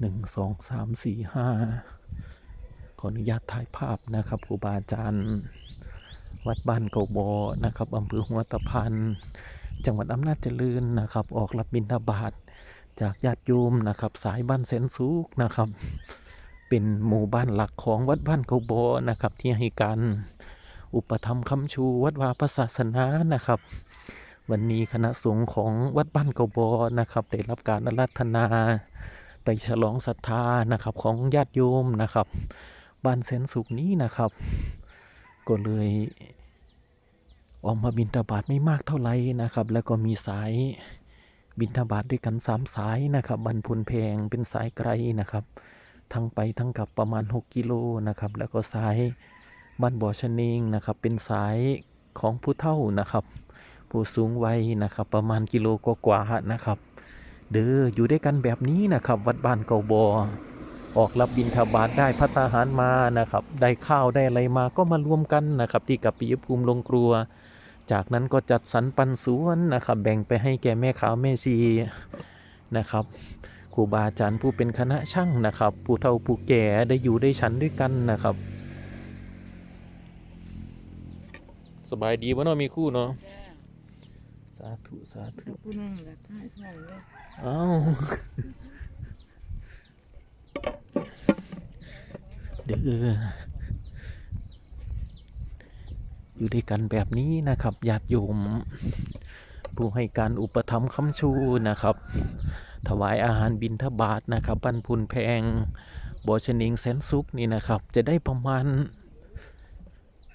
หนึ่งสองสามสี่ห้าขออนุญาตถ่ายภาพนะครับครูบาอาจารย์วัดบ้านเกาบอนะครับอำเภอหัวตะพานจังหวัดอำนาจเจริญนะครับ ออกรับบิณฑบาตจากญาติโยมนะครับ สายบ้านเซนซุกนะครับ เป็นหมู่บ้านหลักของวัดบ้านเกาบอนะครับ ที่ให้การอุปถัมคำชูวัดวาพระศาสนานะครับ วันนี้คณะสงฆ์ของวัดบ้านเกาบอนะครับ ได้รับการอาราธนา ไปฉลองศรัทธานะครับของญาติโยมนะครับบ้านเซนสุกนี้นะครับ ก็เลยออกมาบินทบาทไม่มากเท่าไหร่นะครับ แล้วก็มีสายบินทบาทด้วยกันสามสายนะครับบันพุนแพงเป็นสายไกลนะครับ ทั้งไปทั้งกลับประมาณ 6 กิโลนะครับ แล้วก็สายบ้านบ่อชะเนงนะครับ เป็นสายของผู้เฒ่านะครับ ผู้สูงวัยนะครับ ประมาณกิโลกว่าๆนะครับ เด้ออยู่ด้วยกันแบบนี้นะครับวัดบ้านเกาบอออกรับบิณฑบาตได้พัตตาหารมานะครับ ได้ข้าวได้อะไรมาก็มารวมกันนะครับ ที่กับปิยภูมิลงครัว จากนั้นก็จัดสรรปันสวนนะครับ แบ่งไปให้แก่แม่ขาวแม่ชีนะครับครูบาอาจารย์ผู้เป็นคณะช่างนะครับ ผู้เฒ่าผู้แก่ได้อยู่ได้ฉันด้วยกันนะครับ สบายดีวะเนาะมีคู่เนาะ สาธุสาธุผู้นั่งกับท่าช่องเลยอ้าวเด้ออยู่ด้วยกันแบบนี้นะครับญาติโยม ผู้ให้การอุปถัมภ์คำชูนะครับ ถวายอาหารบิณฑบาตนะครับบันพุนแพงบอชนิงแสนสุกนี่นะครับ จะได้ประมาณ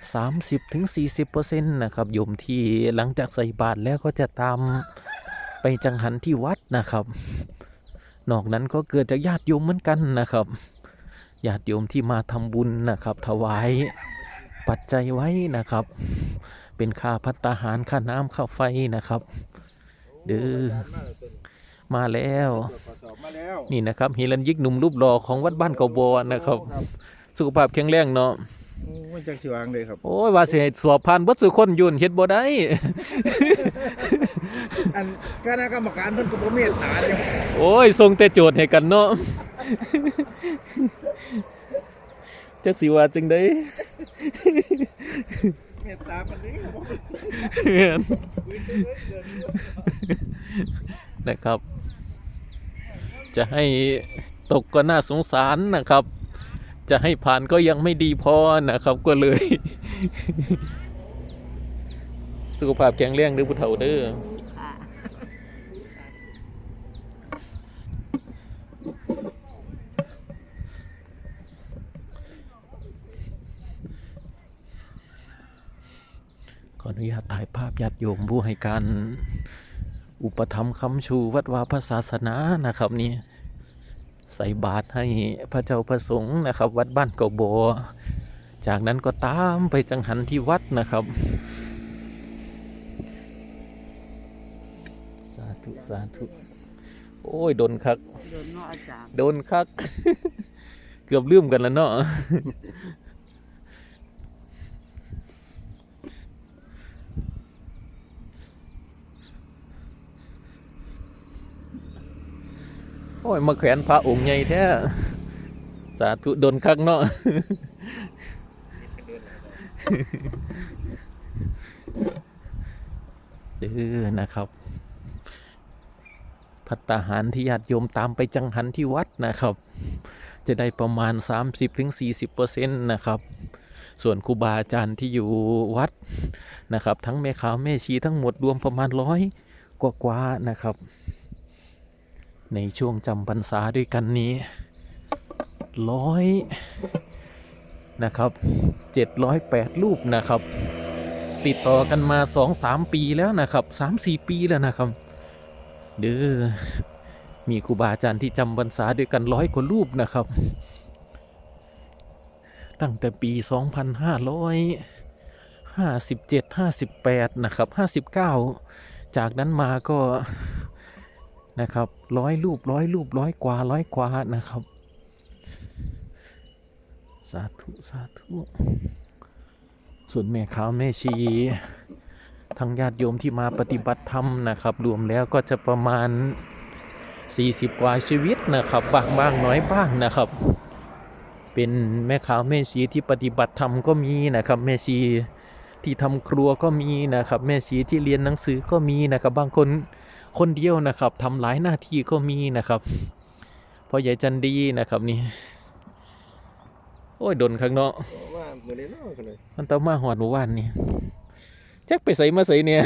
30-40%นะครับโยมที่หลังจากใส่บาตรแล้วก็จะตามไปจังหันที่วัดนะครับ นอกนั้นก็เกิดจากญาติโยมเหมือนกันนะครับญาติโยมที่มาทำบุญนะครับ ถวายปัจจัยไว้นะครับ เป็นค่าพัตตาหารค่าน้ำค่าไฟนะครับเด้อมาแล้วมาแล้ว นี่นะครับฮิรันยิกหนุ่มรูปหล่อของวัดบ้านเกาบอนะครับ สุขภาพแข็งแรงเนาะ โอ้ยจักสิวางเลยครับ โอ้ยว่าสิให้สอบผ่านเบิดสุคนอยุ่นเฮ็ดบ่ได้ อันคณะกรรมการเพิ่นก็บ่เมตตาจังโอ้ยส่งแต่โจทย์ให้กันเนาะ จักสิว่าจังได๋ เมตตาปานนี้ครับผมนะครับ จะให้ตกก็น่าสงสารนะครับ จะให้ผ่านก็ยังไม่ดีพอนะครับก็เลย สุขภาพแข็งแรงเด้อผู้เฒ่าเด้อขออนุญาตถ่ายภาพญาติโยมผู้ให้การอุปถัมภ์คำชูวัดวาพระศาสนานะครับนี่ ส่บาตรให้พระเจ้าประสงค์นะครับ วัดบ้านเกาโบอจากนั้นก็ตามไปจังหันที่วัดนะครับ สาธุ สาธุ โอ้ย โดนคัก โดนเนาะอาจารย์ โดนคัก เกือบลืมกันแล้วเนาะ โอ้ย มาแขวนพระองค์ใหญ่แท้ สาธุโดนคักเนาะเด้อนะครับ พัตตาหารที่ญาติโยมตามไปจังหันที่วัดนะครับ จะได้ประมาณ 30-40%นะครับส่วนครูบาอาจารย์ที่อยู่วัดนะครับ ทั้งแม่ขาวแม่ชีทั้งหมดรวมประมาณร้อยกว่าๆนะครับ ในช่วงจำพรรษาด้วยกันนี้ร้อยนะครับเจ็ดร้อยแปดรูปนะครับ ติดต่อกันมาสองสามปีแล้วนะครับสามสี่ปีแล้วนะครับ เด้อมีครูบาอาจารย์ที่จำพรรษาด้วยกันร้อยกว่ารูปนะครับ ตั้งแต่ปี2557 58นะครับ59จากนั้นมาก็ นะครับร้อยรูปร้อยรูปร้อยกว่าร้อยกว่านะครับ สาธุ สาธุ ส่วนแม่ขาวแม่ชีทั้งญาติโยมที่มาปฏิบัติธรรมนะครับ รวมแล้วก็จะประมาณ 40 กว่าชีวิตนะครับบางบ้างน้อยบ้างนะครับ เป็นแม่ขาวแม่ชีที่ปฏิบัติธรรมก็มีนะครับแม่ชีที่ทำครัวก็มีนะครับ แม่ชีที่เรียนหนังสือก็มีนะครับบางคน คนเดียวนะครับทำหลายหน้าที่ก็มีนะครับพ่อใหญ่จันดีนะครับนี่โอ้ยดนข้างเนาะว่าเหมือนในนอกกันเลยมันต้องมาหอดหมู่บ้านนี่แจ็คไปใส่มาใส่เนี่ย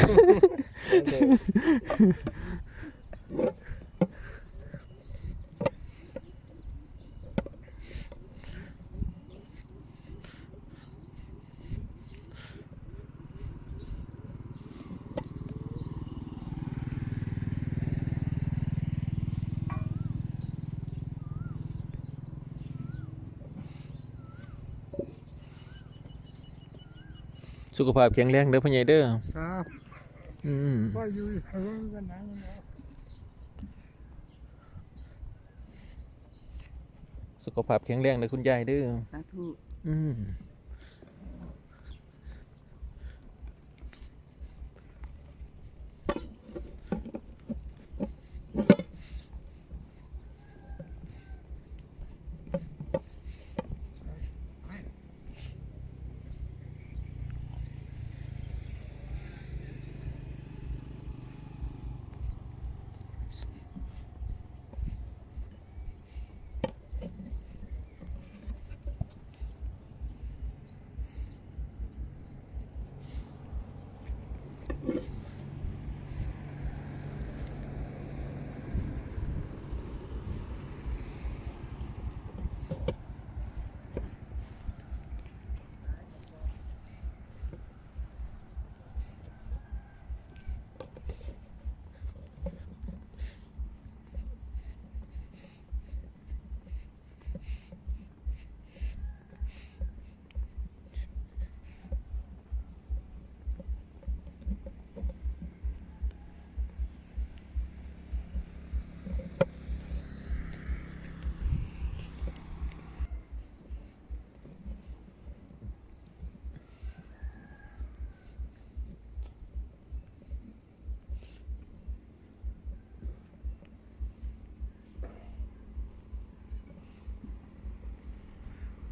สุขภาพแข็งแรงเด้อพ่อใหญ่เด้อครับอืมก็อยู่เฮิงกันนะสุขภาพแข็งแรงเด้อคุณยายเด้อสาธุอืม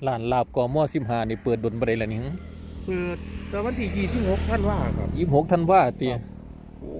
ร้านลาบกอมอสิมหานี่เปิดดนบ่ได้แล้วนี่เปิดตอนวันที่ยี่สิบหกท่านว่าครับ ยี่สิบหกธันวาเตียครับ โอ้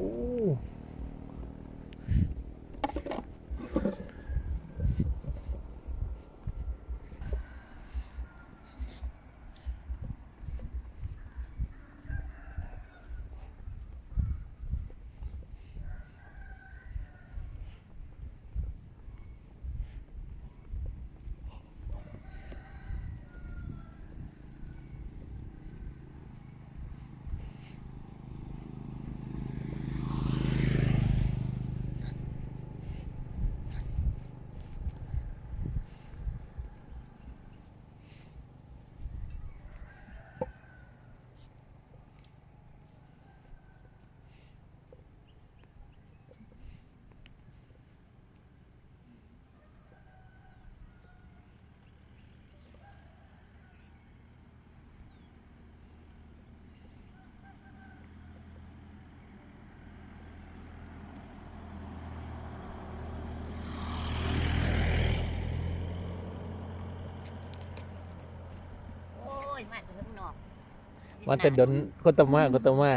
มันแต่ดนคนตะมาคนตะมา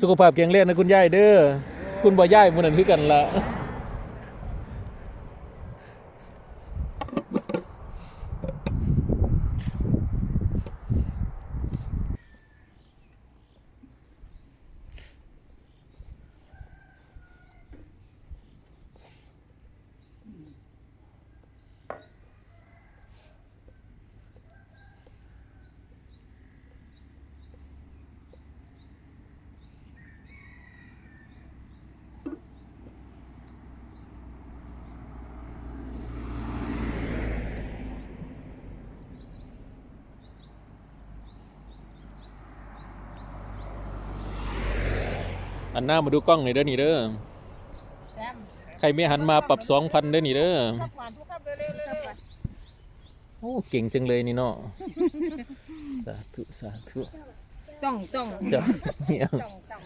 สุขภาพแข็งแรงนะคุณยายเด้อคุณบ่ยายมื้อนั้นคือกันละ อันหน้ามาดูกล้องหน่อยเด้อนี่เด้อแต้มใครไม่หันมาปรับ2,000เด้อนี่เด้อขับผ่านทุกขับเร็วๆเร็วโอ้เก่งจังเลยนี่เนาะสาธุสาธุๆจ้องจ้องจ้ะเนี่ยจ้องจ้อง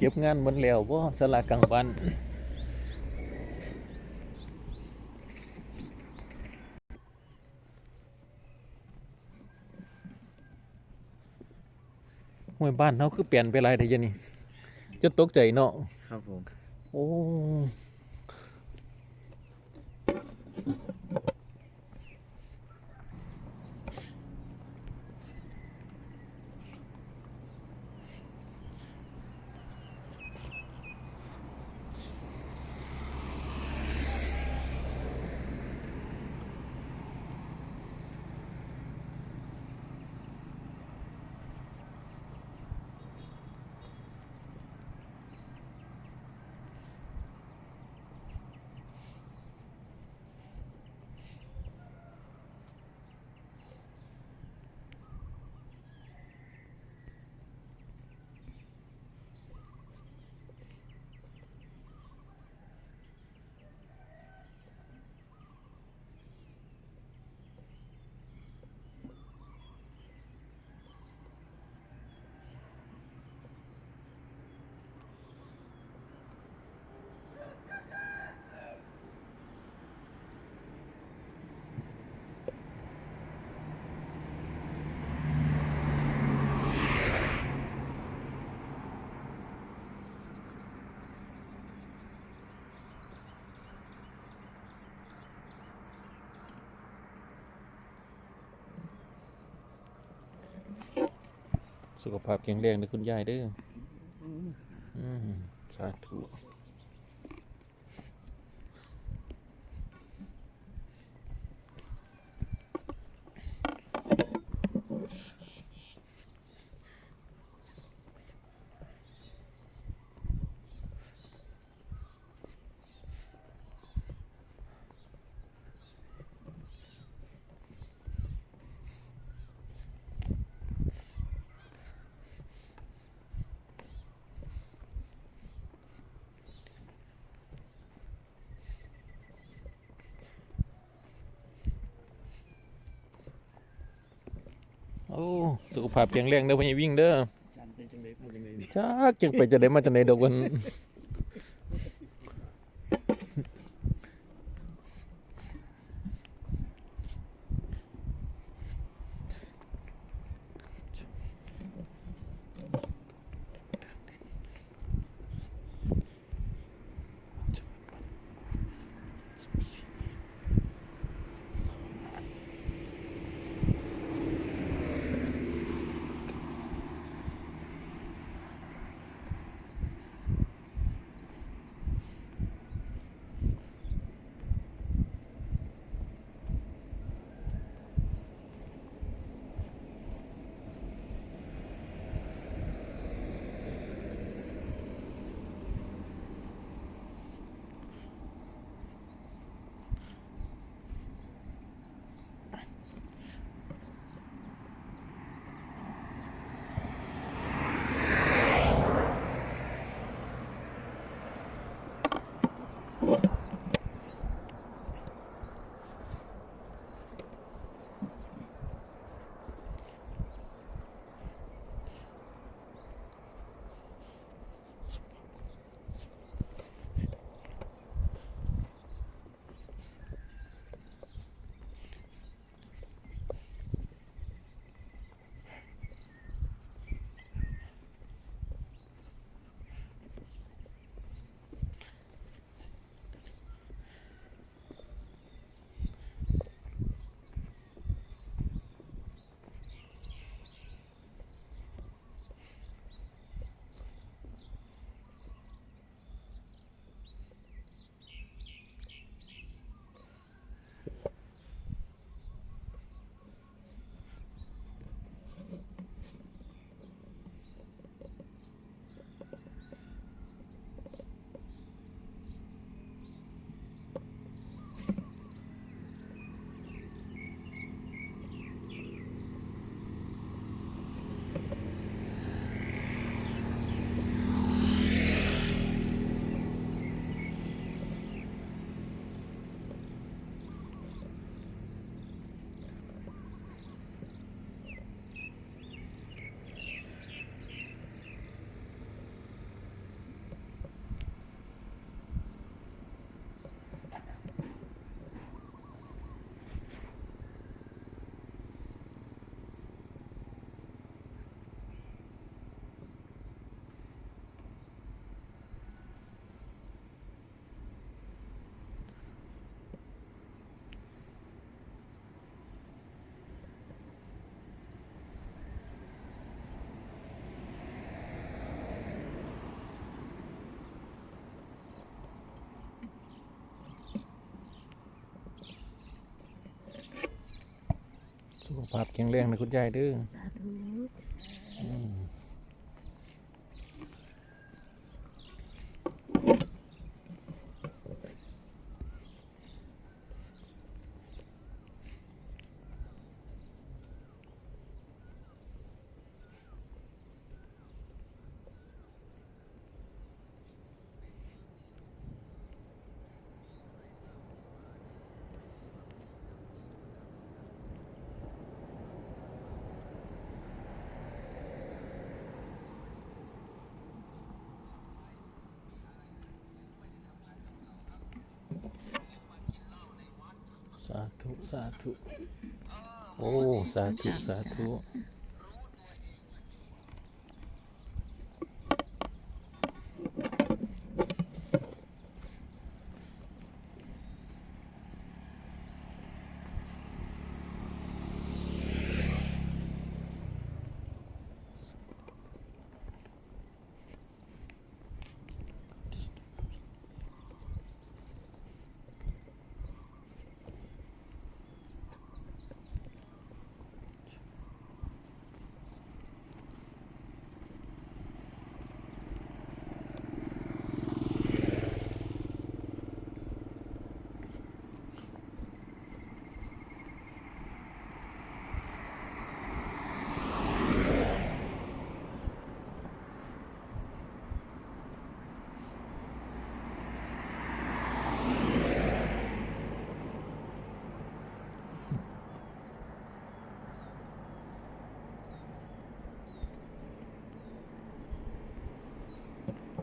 ก็บงานหมดแล้วบ่สลากลางวัน ห้วยบ้านเฮาคือเปลี่ยนไปหลายเด้ยะนี่จะตกใจเนาะครับผม โอ้ สุขภาพแข็งแรงนะคุณยายเด้ออืมสาธุโอ้ สุขภาพแข็งแรงเด้อพ่อใหญ่วิ่งเด้อจันเป็นจังได๋เป็นจังได๋จักจังไปจะได้มาจากไหนดอกวัน สุขภาพแข็งแรงนะคุณยายเด้อมสาธุ สาธุ โอ้ สาธุ สาธุ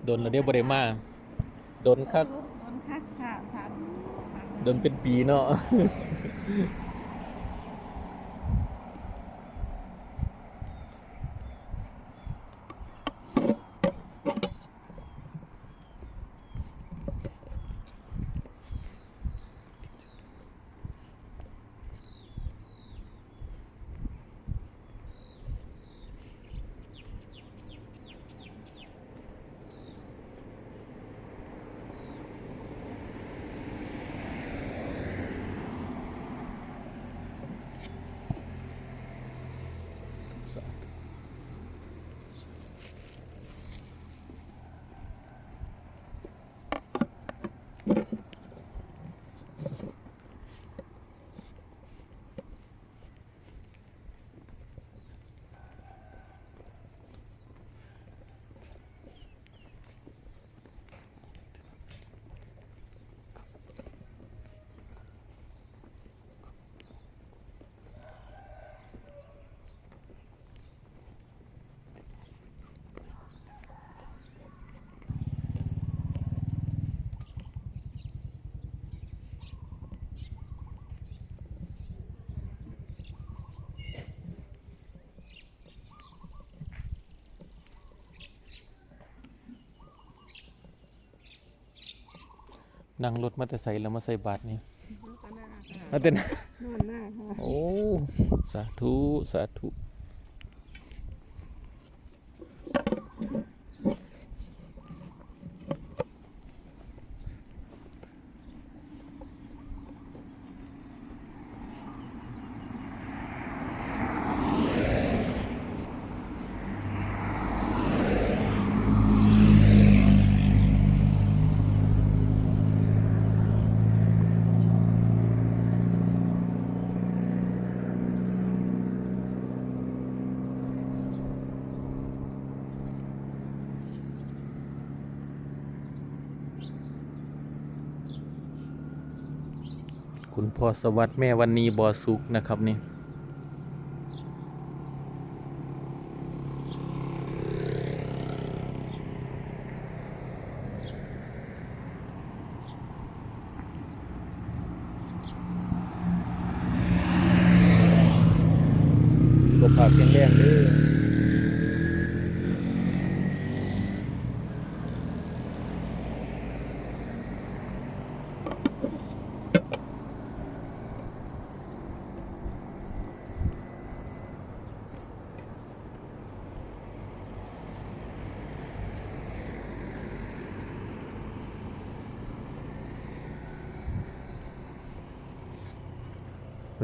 ดนแล้วเดี๋ยวบ่ได้มาโดนคักคนคักค่ะทานโดนเป็นปีเนาะ สาธุ นั่งรถมาแต่ใส่แล้วมาใส่บาทนี่มาแต่นะนอนหน้าค่ะโอ้ สาธุ สาธุ พอสวัสดิ์แม่วันนี้บอสุกนะครับนี่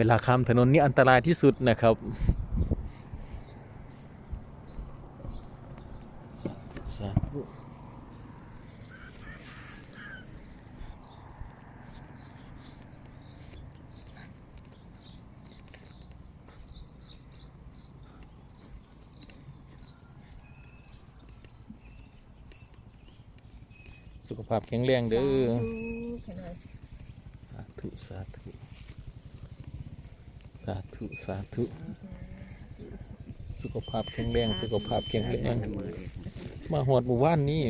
ลาข้ามถนนนี่อันตรายที่สุดนะครับ สาธุสาธุสุขภาพแข็งแรงเด้อ สาธุ สาธุ สาธุ สาธุ สุขภาพแข็งแรง สุขภาพแข็งแรง มาหอดหมู่บ้านนี้